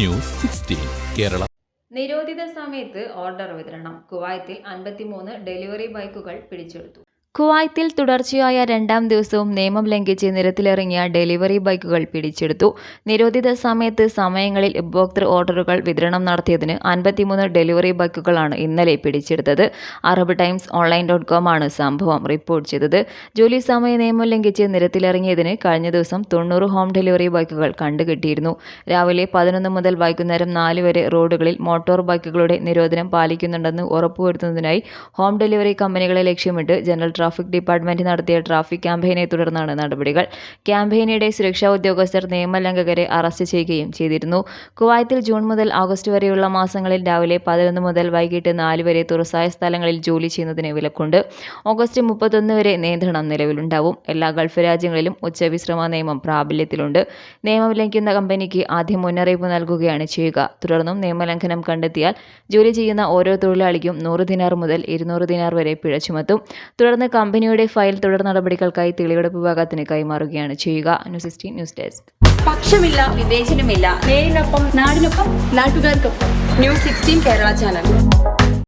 News sixteen Kerala. നിരോധിത സമയത്ത് order വിതരണം. കുവൈത്തിൽ അൻപത്തിമൂന്ന് ഡെലിവറി ബൈക്കുകൾ പിടിച്ചെടുത്തു. കുവൈത്തിൽ തുടർച്ചയായ രണ്ടാം ദിവസവും നിയമം ലംഘിച്ച് നിരത്തിലിറങ്ങിയ ഡെലിവറി ബൈക്കുകൾ പിടിച്ചെടുത്തു. നിരോധിത സമയത്ത് സമയങ്ങളിൽ ഉപഭോക്തൃ ഓർഡറുകൾ വിതരണം നടത്തിയതിന് അൻപത്തിമൂന്ന് ഡെലിവറി ബൈക്കുകളാണ് ഇന്നലെ പിടിച്ചെടുത്തത്. Arab Times online dot com ആണ് സംഭവം റിപ്പോർട്ട് ചെയ്തത്. ജോലി സമയ നിയമം ലംഘിച്ച് നിരത്തിലിറങ്ങിയതിന് കഴിഞ്ഞ ദിവസം തൊണ്ണൂറ് ഹോം ഡെലിവറി ബൈക്കുകൾ കണ്ടുകിട്ടിയിരുന്നു. രാവിലെ പതിനൊന്ന് മുതൽ വൈകുന്നേരം നാല് വരെ റോഡുകളിൽ മോട്ടോർ ബൈക്കുകളുടെ നിരോധനം പാലിക്കുന്നുണ്ടെന്ന് ഉറപ്പുവരുത്തുന്നതിനായി ഹോം ഡെലിവറി കമ്പനികളെ ലക്ഷ്യമിട്ട് ജനറൽ ട്രാഫിക് ഡിപ്പാർട്ട്മെന്റ് നടത്തിയ ട്രാഫിക് ക്യാമ്പയിനെ തുടർന്നാണ് നടപടികൾ. ക്യാമ്പയിനിടെ സുരക്ഷാ ഉദ്യോഗസ്ഥർ നിയമലംഘകരെ അറസ്റ്റ് ചെയ്യുകയും ചെയ്തിരുന്നു. കുവൈത്തിൽ ജൂൺ മുതൽ ഓഗസ്റ്റ് വരെയുള്ള മാസങ്ങളിൽ രാവിലെ പതിനൊന്ന് മുതൽ വൈകിട്ട് നാല് വരെ തുറസായ സ്ഥലങ്ങളിൽ ജോലി ചെയ്യുന്നതിന് വിലക്കുണ്ട്. ഓഗസ്റ്റ് മുപ്പത്തൊന്ന് വരെ നിയന്ത്രണം നിലവിലുണ്ടാവും. എല്ലാ ഗൾഫ് രാജ്യങ്ങളിലും ഉച്ചവിശ്രമ നിയമം പ്രാബല്യത്തിലുണ്ട്. നിയമം ലംഘിക്കുന്ന കമ്പനിക്ക് ആദ്യം മുന്നറിയിപ്പ് നൽകുകയാണ് ചെയ്യുക. തുടർന്നും നിയമലംഘനം കണ്ടെത്തിയാൽ ജോലി ചെയ്യുന്ന ഓരോ തൊഴിലാളിക്കും നൂറ് ദിനാർ മുതൽ ഇരുന്നൂറ് ദിനാർ വരെ പിഴ ചുമത്തും. തുടർന്ന് കമ്പനിയുടെ ഫയൽ തുടർ നടപടികൾക്കായി തെളിവെടുപ്പ് വിഭാഗത്തിന് കൈമാറുകയാണ് ചെയ്യുക. News sixteen news desk. പക്ഷമില്ല വിവേചനമില്ല. നേരിനൊപ്പം നാടിനൊപ്പം നാട്ടുകാർക്കൊപ്പം. News sixteen Kerala channel.